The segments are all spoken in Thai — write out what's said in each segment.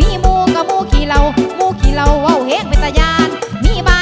มีหมูกับหมูขี่เหล่าหมูขี่เหล่าเว้าเฮกเป็นตายาน มีบ้าน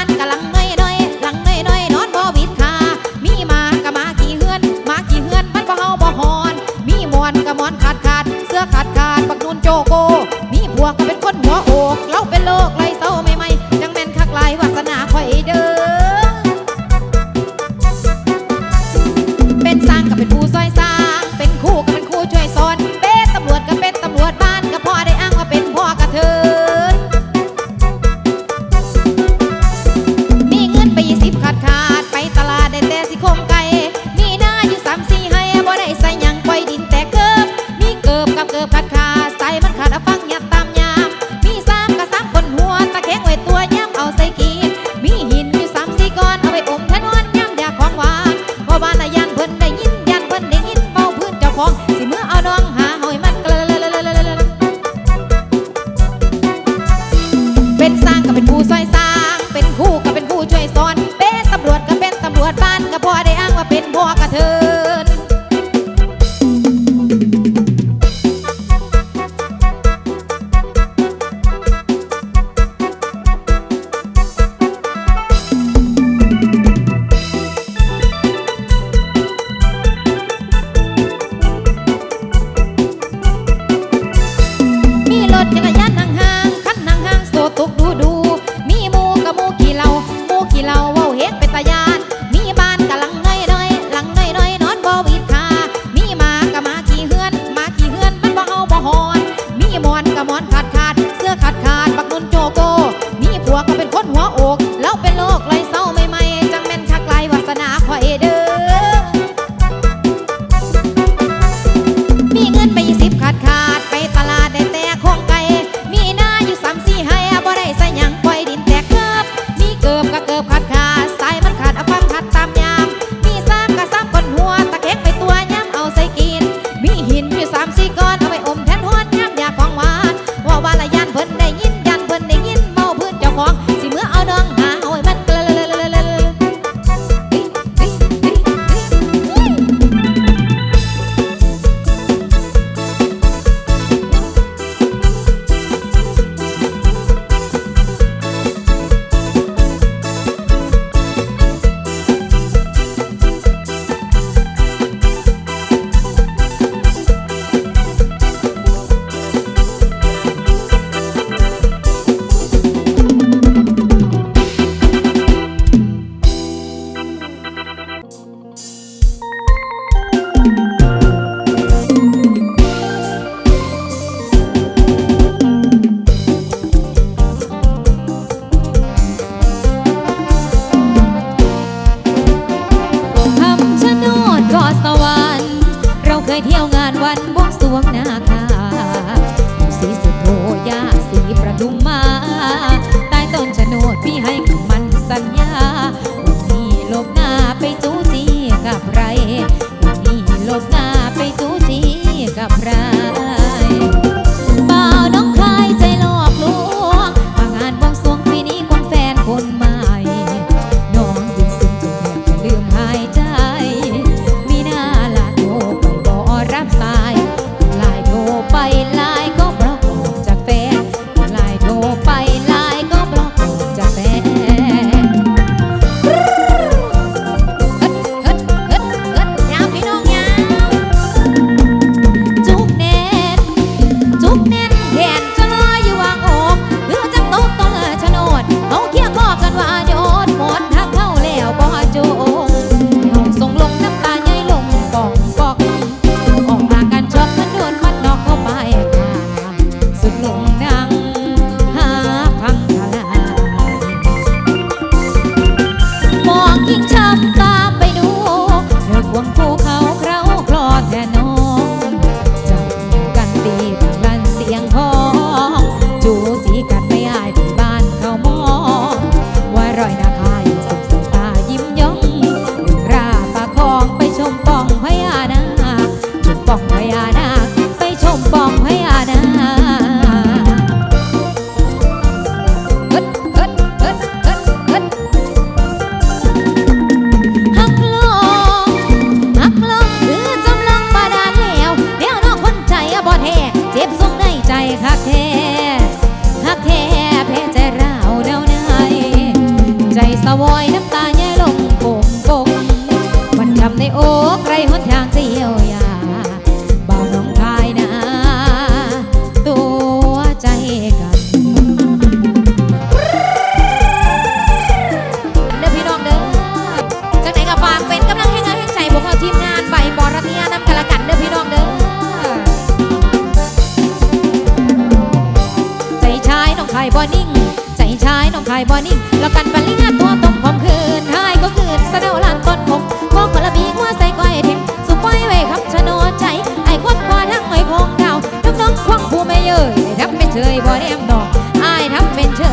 ายบ่นิ่งแล้วกันปันลิงาตัวตรงผมคืนหายก็คืนสะเดาลานต้นผมพวกคนละบีหัวใส่ก้อยทิมสุปล่อยไว้คำชะโนดใจ ไอ้ควนควาทั้งหอยพงดาวทงน้องควักผู้ไม่เย่ยทำเป็นเฉยบ่แนมดอกไอ้ยทำเป็นเฉ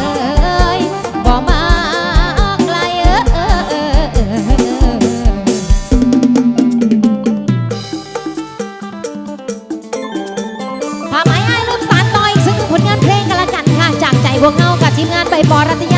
ยบ่มาไกลเออาไมไอ้ลูกสารต่อยซึ่งผลงานเพลงกันละค่ะ จากใจพวกเงากับทีมงานใบปอรัตยา